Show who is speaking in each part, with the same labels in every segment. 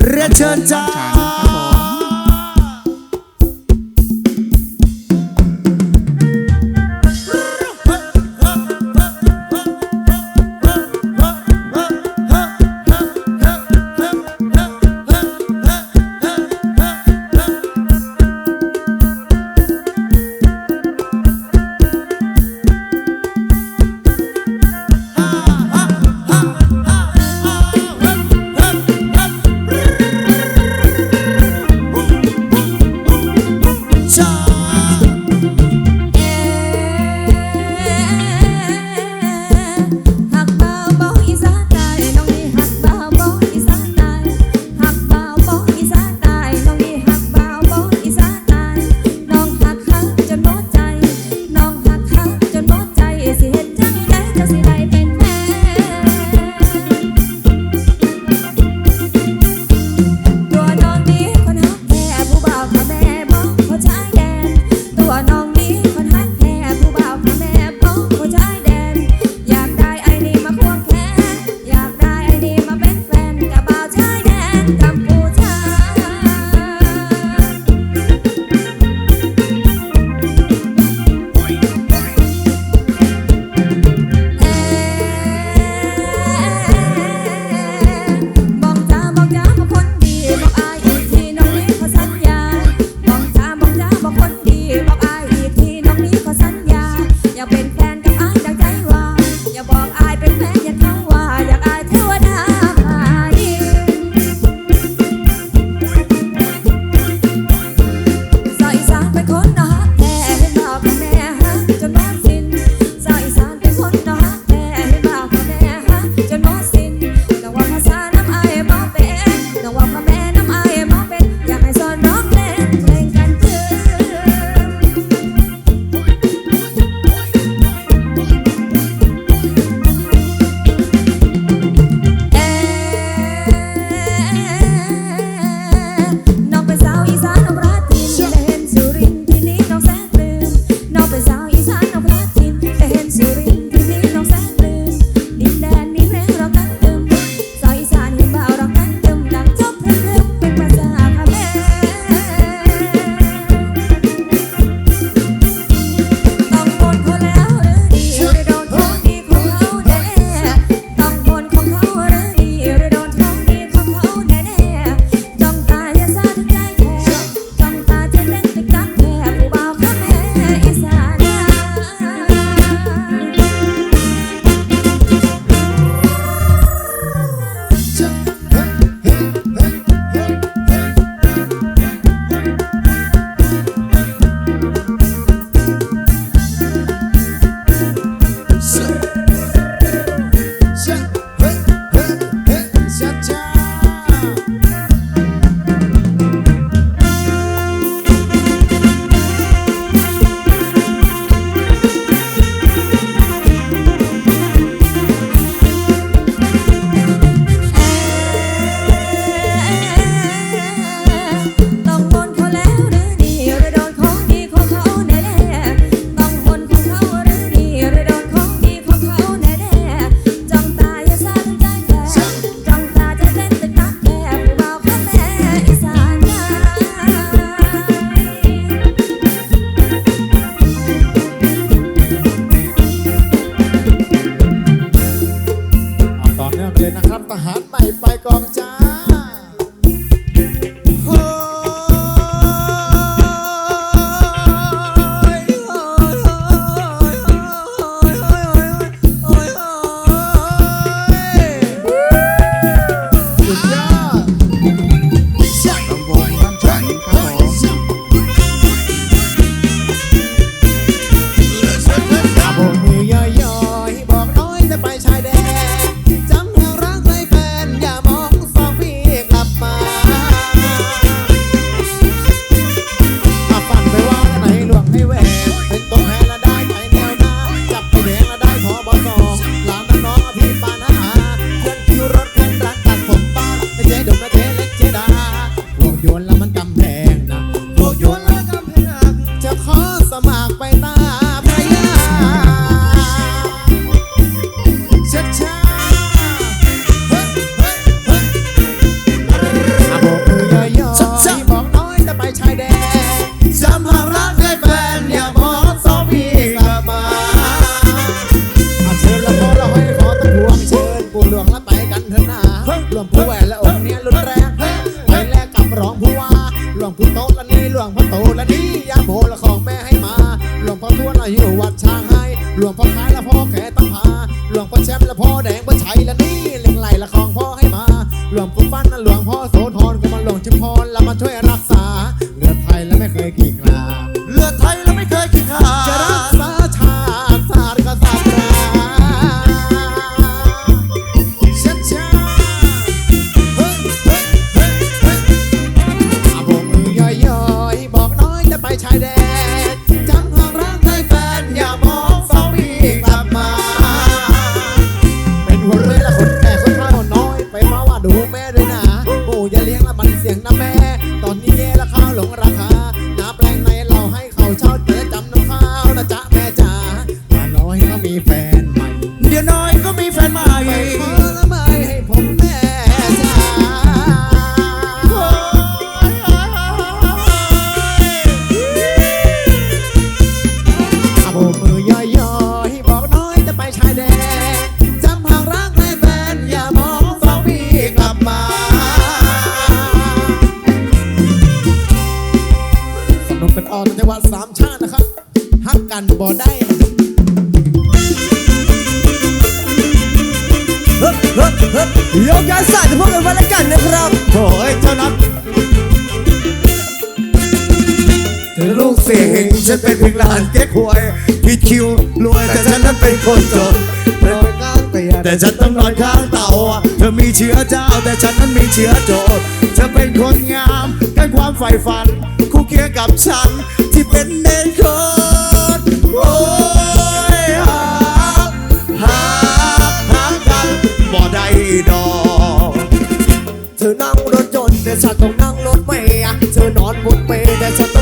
Speaker 1: เรี pode mais. า
Speaker 2: เดี๋ยวจำน้ำข้าวนะ
Speaker 1: จ๊ะ
Speaker 2: แม่
Speaker 1: จ๋า
Speaker 3: ว่าน้
Speaker 1: อยเขามีแฟนใหม่ เดี๋ยวน้อย
Speaker 3: ก็มีแฟนใหม่
Speaker 1: ไปขอละไม่ให้ผมแม่จ๋าอาโบกมือย่อยๆบอกน้อยจะไปชายแดนจำหางรักให้แฟนอย่ามองเฝ้าพี่กลับมา สนุกเป็นออนจังหวัดสามชาตินะครับ กกันบ่ได้
Speaker 4: ยกย้ายสายจะพวกกันว้แล้วกันนะครับ
Speaker 3: โถ่เอ้ยเจ้านัทเธอลูกเสียงฉันเป็นเพียงหลานเก๊กหวยผิดคิวรวยแต่ฉันนั้นเป็นคนจนแต่ฉันต้องนอนข้างเต่า เธอมีเชื้อเจ้า แต่ฉันนั้นมีเชื้อโจรเธอเป็นคนงามกันความใฝ่ฝัน คู่เคียงกับฉันที่เป็นเด็กคน
Speaker 4: รถจนแต่ฉันต้องนั่งรถเมล์เธอนอนบนเปลแต่ฉันต้อง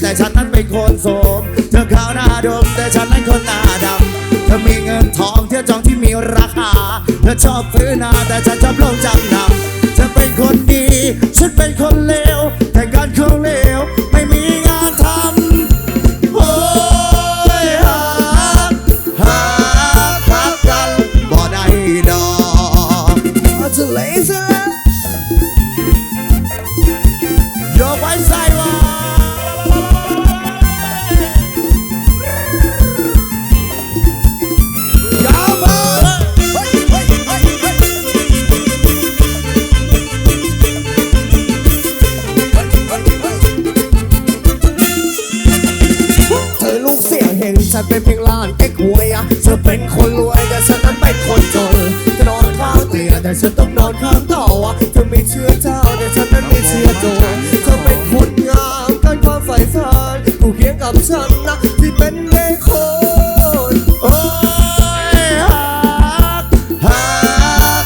Speaker 3: แต่ฉันนั้นเป็นคนโสม เธอขาวหน้าดมแต่ฉันนั้นคนหน้าดำ เธอมีเงินทองเที่ยวจองที่มีราคา เธอชอบซื้อนาแต่ฉันชอบลงจำนำเธอเป็นคนดี ฉันเป็นคนเลว
Speaker 4: ฉันเป็นเพียงหลานแค่ควยอะเธอเป็นคนรวยแต่ฉันนั้นเป็นคนจนจะนอนข้างเตียงแต่ฉันต้องนอนข้างเต่าอะเธอมีเชื้อเจ้าแต่ฉันนั้นไมีเชื้อโจรเธอเป็นคนงามกันความใฝ่ฝันกูเคียงกับฉันนะที่เป็นเลขคน
Speaker 3: โอ้ยหาหา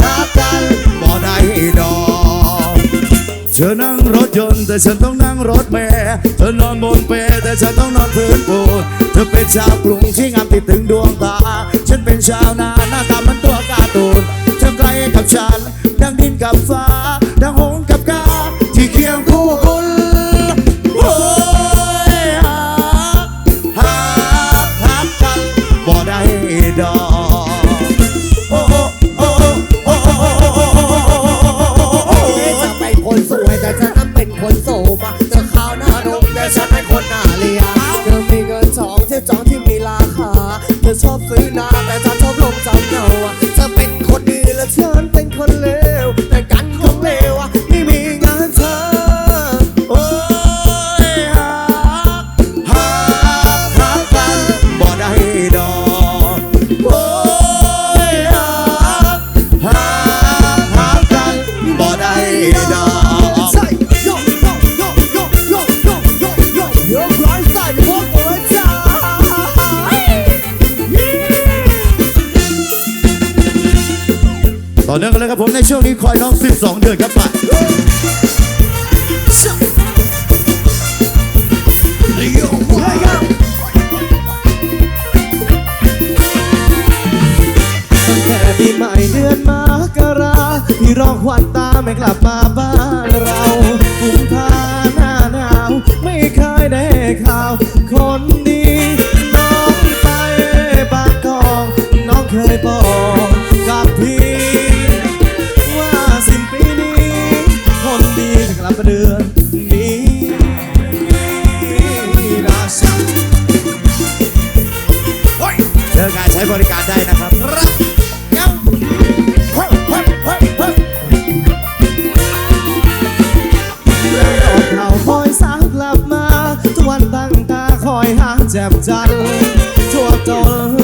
Speaker 3: หากันบ่ได้ดอกเธอนั่งรถยนต์แต่ฉันต้องนั่งรถเมล์เธอนอนบนเปลแต่ฉันต้องนอนพื้นปูน ธอเป็นชาวกรุงที่งามติดถึงดวงตา ฉันเป็นชาวนาหน้าตาเหมันตัวการ์ตูนเธอไกลกับฉันดังดินกับฟ้าดังโเนื่องกัน
Speaker 4: เลยครับผมในช่วงนี้คอยน้อง 12 เดือนครับไปตั้งแต่ปีใหม่เดือนมา
Speaker 3: กรา
Speaker 4: ที่ร้องควัน
Speaker 3: ตาไม่กลับมาบ้า
Speaker 4: น
Speaker 3: เลิกการใช้บริการได้นะครับ
Speaker 1: รับเฮ้ยเฮ้ยเฮ้ยเฮ้ย
Speaker 4: เหาคอยสาวกลับมา ทุกวันตั้งตาคอยหาแจ่มจันทร์ทั่วจน